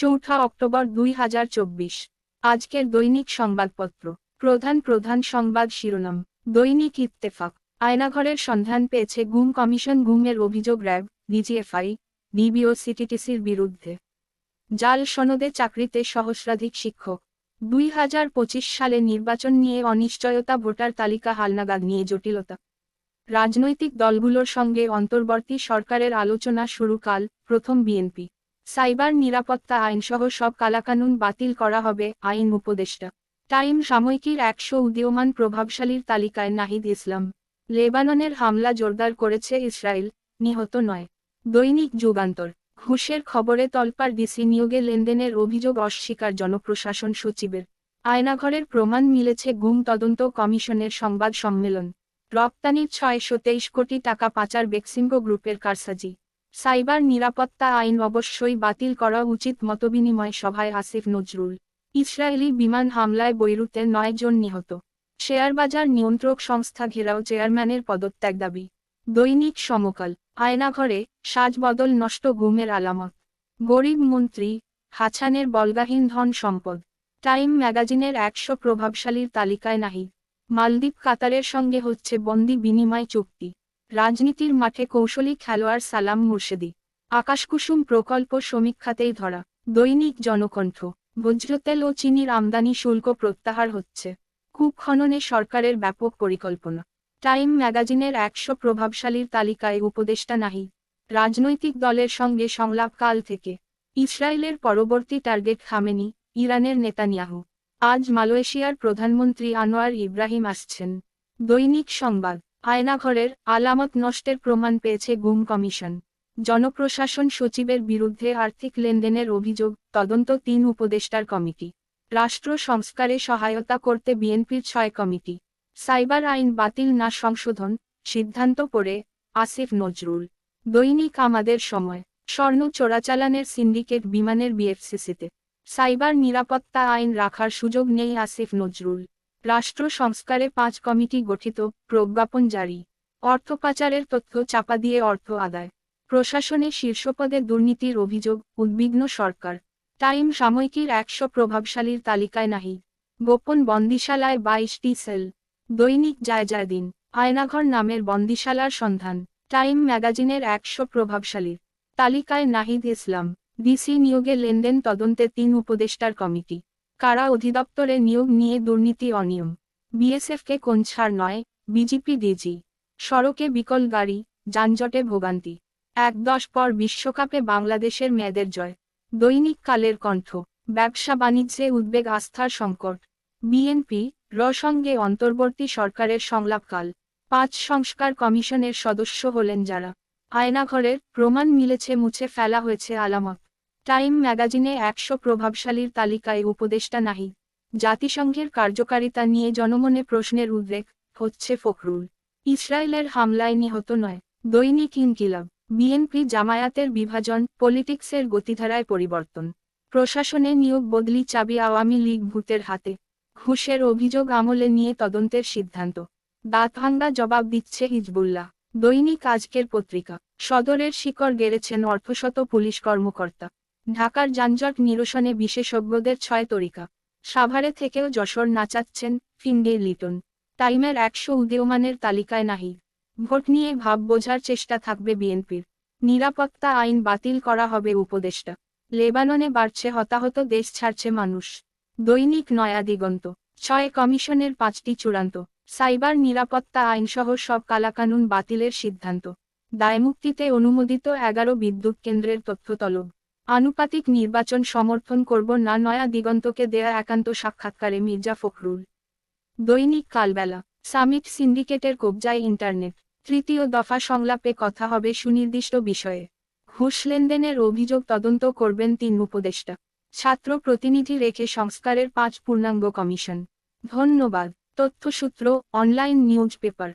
চৌঠা অক্টোবর দুই হাজার চব্বিশ। আজকের দৈনিক সংবাদপত্র। প্রধান প্রধান সংবাদ শিরোনাম। দৈনিক ইত্তেফাক। আয়নাঘরের সন্ধান পেয়েছে গুম কমিশন গুমের অভিযোগ র্যাব, ডিজিএফআই, ডিবিও সিটিটিসির বিরুদ্ধে। জাল সনদে চাকরিতে সহস্রাধিক শিক্ষক। দুই হাজার পঁচিশ সালে নির্বাচন নিয়ে অনিশ্চয়তা ভোটার তালিকা হালনাগাদ নিয়ে জটিলতা। রাজনৈতিক দলগুলোর সঙ্গে অন্তর্বর্তী সরকারের আলোচনা শুরু কাল, প্রথম বিএনপি। সাইবার নিরাপত্তা আইনসহ সব কালাকানুন বাতিল করা হবে আইন উপদেষ্টা। টাইম সাময়িকীর একশো উদীয়মান প্রভাবশালীর তালিকায় নাহিদ ইসলাম। লেবাননের হামলা জোরদার করেছে ইসরায়েল, নিহত নয়। দৈনিক যুগান্তর। ঘুষের খবরে তলপার ডিসি নিয়োগে লেনদেনের অভিযোগ অস্বীকার জনপ্রশাসন সচিবের। আয়নাঘরের প্রমাণ মিলেছে গুম তদন্ত কমিশনের সংবাদ সম্মেলন। রপ্তানির ছয়শো তেইশ কোটি টাকা পাচার বেক্সিমগো গ্রুপের কারসাজি। সাইবার নিরাপত্তা আইন অবশ্যই বাতিল করা উচিত মতবিনিময় সভায় আসিফ নজরুল। ইসরায়েলি বিমান হামলায় বৈরুতে নয় জন নিহত। শেয়ারবাজার নিয়ন্ত্রক সংস্থা ঘেরাও চেয়ারম্যানের পদত্যাগ দাবি। দৈনিক সমকাল, আয়নাঘরে, সাজবদল নষ্ট গুমের আলামত। গরিব মন্ত্রী, হাছানের বলগাহীন ধন সম্পদ। টাইম ম্যাগাজিনের একশো প্রভাবশালীর তালিকায় নাহি। মালদ্বীপ কাতারের সঙ্গে হচ্ছে বন্দি বিনিময় চুক্তি। রাজনীতির মাঠে কৌশলী খেলোয়াড় সালাম মুর্শেদি। আকাশকুসুম প্রকল্প সমীক্ষাতেই ধরা। দৈনিক জনকণ্ঠ। বজ্রতেল ও চিনির আমদানি শুল্ক প্রত্যাহার হচ্ছে। কূপ খননে সরকারের ব্যাপক পরিকল্পনা। টাইম ম্যাগাজিনের একশো প্রভাবশালীর তালিকায় উপদেষ্টা নাহি রাজনৈতিক দলের সঙ্গে সংলাপকাল থেকে। ইসরায়েলের পরবর্তী টার্গেট খামেনি, ইরানের নেতানিয়াহু। আজ মালয়েশিয়ার প্রধানমন্ত্রী আনোয়ার ইব্রাহিম আসছেন। দৈনিক সংবাদ। আয়নাঘরের আলামত নষ্টের প্রমাণ পেয়েছে গুম কমিশন। জনপ্রশাসন সচিবের বিরুদ্ধে আর্থিক লেনদেনের অভিযোগ, তদন্ত তিন উপদেষ্টার কমিটি। রাষ্ট্র সংস্কারে সহায়তা করতে বিএনপির ছয় কমিটি। সাইবার আইন বাতিল না সংশোধন, সিদ্ধান্ত পড়ে আসিফ নজরুল। দৈনিক আমাদের সময়, স্বর্ণ চোরাচালানের সিন্ডিকেট বিমানের বিএফসিসিতে। সাইবার নিরাপত্তা আইন রাখার সুযোগ নেই আসিফ নজরুল। রাষ্ট্র সংস্কারে পাঁচ কমিটি গঠিত, প্রজ্ঞাপন জারি। অর্থ পাচারের তথ্য চাপা দিয়ে অর্থ আদায়। প্রশাসনে শীর্ষপদে দুর্নীতির অভিযোগ, উদ্বিগ্ন সরকার। টাইম সাময়িকীর একশো প্রভাবশালীর তালিকায় নাহি। গোপন বন্দিশালায় বাইশটি সেল। দৈনিক যায় যায় দিন আয়নাঘর নামের বন্দিশালার সন্ধান। টাইম ম্যাগাজিনের একশো প্রভাবশালীর তালিকায় নাহিদ ইসলাম, ডিসি নিয়োগে লেনদেন তদন্তে তিন উপদেষ্টার কমিটি। কারা অধিদপ্তরে নিয়োগ নিয়ে দুর্নীতি অনিয়ম? বিএসএফকে কোন ছাড় নয়? BJP, DG. সড়কে বিকল গাড়ি, যানজটে ভোগান্তি। এক দশ পর বিশ্বকাপে বাংলাদেশের মেয়েদের জয়। দৈনিক কালের কণ্ঠ। ব্যবসা বাণিজ্যে উদ্বেগ, আস্থার সংকট। বিএনপি, র সঙ্গে অন্তর্বর্তী সরকারের সংলাপকাল। পাঁচ সংস্কার কমিশনের সদস্য হলেন যারা। আয়নাঘরের প্রমাণ মিলেছে, মুছে ফেলা হয়েছে আলামত। টাইম ম্যাগাজিনে একশো প্রভাবশালীর তালিকায় উপদেষ্টা নাহি। জাতিসংঘের কার্যকারিতা নিয়ে জনমনে প্রশ্নের উদ্রেক হচ্ছে ফখরুল। ইসরায়েলের হামলায় নিহত নয়, দৈনিক ইনকিলাব। বিএনপি জামায়াতের বিভাজন পলিটিক্সের গতিধারায় পরিবর্তন। প্রশাসনে নিয়োগ বদলি চাবি আওয়ামী লীগ ভূতের হাতে। ঘুষের অভিযোগ আমলে নিয়ে তদন্তের সিদ্ধান্ত। দাঁতভাঙ্গা জবাব দিচ্ছে হিজবুল্লাহ। দৈনিক আজকের পত্রিকা। সদরের শিকড় গেড়েছেন অর্ধশত পুলিশ কর্মকর্তা। ঢাকার যানজট নিরসনে বিশেষজ্ঞদের ছয় তরিকা। সাভারে থেকেও যশোর নাচাচ্ছেন ফিন্ডে লিটন। টাইমের একশো উদীয়মানের তালিকায় নাহি। ভোট নিয়ে ভাব বোঝার চেষ্টা থাকবে বিএনপির। নিরাপত্তা আইন বাতিল করা হবে উপদেষ্টা। লেবাননে বাড়ছে হতাহত, দেশ ছাড়ছে মানুষ। দৈনিক নয়া দিগন্ত। ছয় কমিশনের পাঁচটি চূড়ান্ত। সাইবার নিরাপত্তা আইনসহ সব কালাকানুন বাতিলের সিদ্ধান্ত। দায়মুক্তিতে অনুমোদিত এগারো বিদ্যুৎ কেন্দ্রের তথ্য তলব। আনুপাতিক নির্বাচন সমর্থন করব না নয়া দিগন্তকে দেয়া একান্ত সাক্ষাৎকারে মির্জা ফখরুল। দৈনিক কালবেলা, সামিট সিন্ডিকেটের কবজায় ইন্টারনেট, তৃতীয় দফা সংলাপে কথা হবে সুনির্দিষ্ট বিষয়ে। ঘুষ লেনদেনের অভিযোগ তদন্ত করবেন তিন উপদেষ্টা। ছাত্র প্রতিনিধি রেখে সংস্কারের পাঁচ পূর্ণাঙ্গ কমিশন। ধন্যবাদ। তথ্যসূত্র, অনলাইন নিউজ পেপার